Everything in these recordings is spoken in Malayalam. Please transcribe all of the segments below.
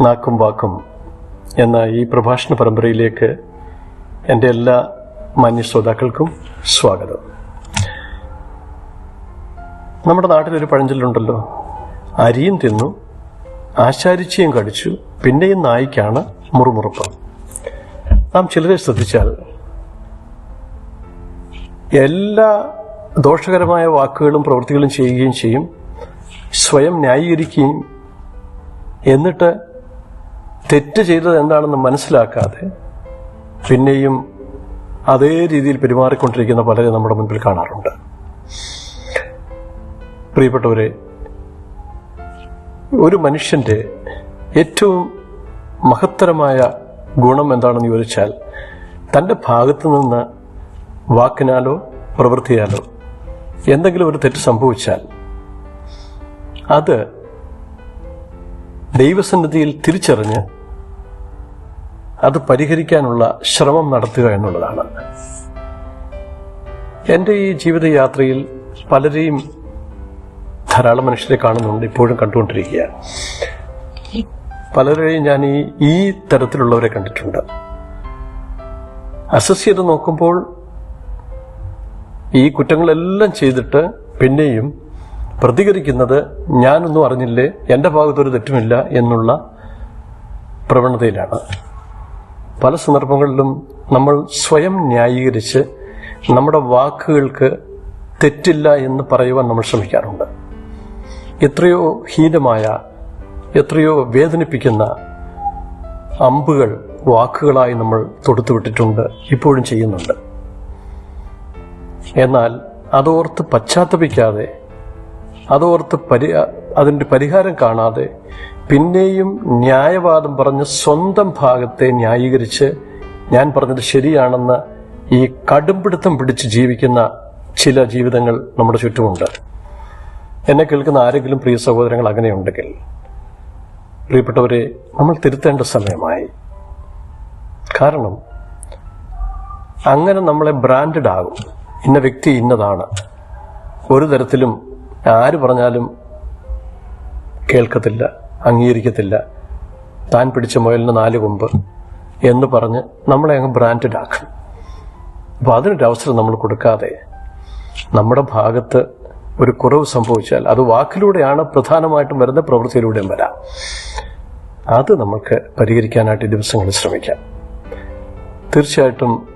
നാക്കും വാക്കും എന്ന ഈ പ്രഭാഷണ പരമ്പരയിലേക്ക് എന്റെ എല്ലാ മാന്യ ശ്രോതാക്കൾക്കും സ്വാഗതം. നമ്മുടെ നാട്ടിലൊരു പഴഞ്ചൊല്ലുണ്ടല്ലോ. അരിയും തിന്നു ആശാരിച്ചയും കടിച്ചു പിന്നെയും നായിക്കാണ് മുറുമുറുപ്പ്. നാം ചിലരെ ശ്രദ്ധിച്ചാൽ എല്ലാ ദോഷകരമായ വാക്കുകളും പ്രവൃത്തികളും ചെയ്യുകയും ചെയ്യും സ്വയം ന്യായീകരിക്കുകയും എന്നിട്ട് തെറ്റ് ചെയ്തത് എന്താണെന്ന് മനസ്സിലാക്കാതെ പിന്നെയും അതേ രീതിയിൽ പെരുമാറിക്കൊണ്ടിരിക്കുന്ന പലരെ നമ്മുടെ മുൻപിൽ കാണാറുണ്ട്. പ്രിയപ്പെട്ടവരെ ഒരു മനുഷ്യന്റെ ഏറ്റവും മഹത്തരമായ ഗുണം എന്താണെന്ന് ചോദിച്ചാൽ തന്റെ ഭാഗത്തു നിന്ന് വാക്കിനാലോ പ്രവൃത്തിയാലോ എന്തെങ്കിലും ഒരു തെറ്റ് സംഭവിച്ചാൽ അത് ദൈവസന്നിധിയിൽ തിരിച്ചറിഞ്ഞ് അത് പരിഹരിക്കാനുള്ള ശ്രമം നടത്തുക എന്നുള്ളതാണ്. എന്റെ ഈ ജീവിതയാത്രയിൽ പലരെയും ധാരാളം മനുഷ്യരെ കാണുന്നുണ്ട് ഇപ്പോഴും കണ്ടുകൊണ്ടിരിക്കുകയാണ് പലരെയും ഞാൻ ഈ ഈ തരത്തിലുള്ളവരെ കണ്ടിട്ടുണ്ട്. അസസ് ചെയ്ത് നോക്കുമ്പോൾ ഈ കുറ്റങ്ങളെല്ലാം ചെയ്തിട്ട് പിന്നെയും പ്രതികരിക്കുന്നത് ഞാനൊന്നും അറിഞ്ഞില്ലേ? എന്റെ ഭാഗത്തൊരു തെറ്റുമില്ല എന്നുള്ള പ്രവണതയിലാണ്. പല സന്ദർഭങ്ങളിലും നമ്മൾ സ്വയം ന്യായീകരിച്ച് നമ്മുടെ വാക്കുകൾക്ക് തെറ്റില്ല എന്ന് പറയുവാൻ നമ്മൾ ശ്രമിക്കാറുണ്ട്. എത്രയോ ഹീനമായ എത്രയോ വേദനിപ്പിക്കുന്ന അമ്പുകൾ വാക്കുകളായി നമ്മൾ തൊടുത്തുവിട്ടിട്ടുണ്ട് ഇപ്പോഴും ചെയ്യുന്നുണ്ട്. എന്നാൽ അതോർത്ത് പശ്ചാത്തപിക്കാതെ അതോർത്ത് പരി അതിന്റെ പരിഹാരം കാണാതെ പിന്നെയും ന്യായവാദം പറഞ്ഞ് സ്വന്തം ഭാഗത്തെ ന്യായീകരിച്ച് ഞാൻ പറഞ്ഞത് ശരിയാണെന്ന് ഈ കടുംപിടുത്തം പിടിച്ച് ജീവിക്കുന്ന ചില ജീവിതങ്ങൾ നമ്മുടെ ചുറ്റുമുണ്ട്. എന്നെ കേൾക്കുന്ന ആരെങ്കിലും പ്രിയ സഹോദരങ്ങൾ അങ്ങനെയുണ്ടെങ്കിൽ പ്രിയപ്പെട്ടവരെ നമ്മൾ തിരുത്തേണ്ട സമയമായി. കാരണം അങ്ങനെ നമ്മളെ ബ്രാൻഡഡ് ആകും. ഇന്ന വ്യക്തി ഇന്നതാണ്. ഒരു തരത്തിലും ആര് പറഞ്ഞാലും കേൾക്കത്തില്ല അംഗീകരിക്കത്തില്ല. താൻ പിടിച്ച മുയലിന് നാല് കൊമ്പ് എന്ന് പറഞ്ഞ് നമ്മളെ അങ്ങ് ബ്രാൻഡഡ് ആക്കും. അപ്പോൾ അതിനൊരു അവസരം നമ്മൾ കൊടുക്കാതെ നമ്മുടെ ഭാഗത്ത് ഒരു കുറവ് സംഭവിച്ചാൽ അത് വാക്കിലൂടെയാണ് പ്രധാനമായിട്ടും വരുന്ന പ്രവൃത്തിയിലൂടെയും വരാം. അത് നമുക്ക് പരിഹരിക്കാനായിട്ട് ഈ ദിവസങ്ങളിൽ ശ്രമിക്കാം. തീർച്ചയായിട്ടും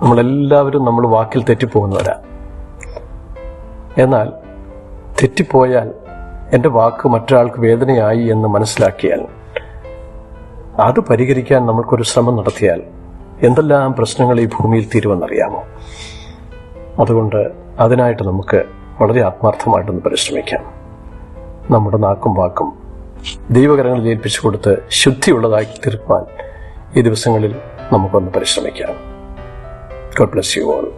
നമ്മളെല്ലാവരും നമ്മൾ വാക്കിൽ തെറ്റിപ്പോകുന്നവരാ. എന്നാൽ തെറ്റിപ്പോയാൽ എന്റെ വാക്ക് മറ്റൊരാൾക്ക് വേദനയായി എന്ന് മനസ്സിലാക്കിയാൽ അത് പരിഹരിക്കാൻ നമ്മൾക്കൊരു ശ്രമം നടത്തിയാൽ എന്തെല്ലാം പ്രശ്നങ്ങൾ ഈ ഭൂമിയിൽ തീരുമെന്നറിയാമോ? അതുകൊണ്ട് അതിനായിട്ട് നമുക്ക് വളരെ ആത്മാർത്ഥമായിട്ടൊന്ന് പരിശ്രമിക്കാം. നമ്മുടെ നാക്കും വാക്കും ദൈവകരങ്ങളിൽ ഏൽപ്പിച്ചു കൊടുത്ത് ശുദ്ധിയുള്ളതാക്കി തീർക്കുവാൻ ഈ ദിവസങ്ങളിൽ നമുക്കൊന്ന് പരിശ്രമിക്കാം. God bless you all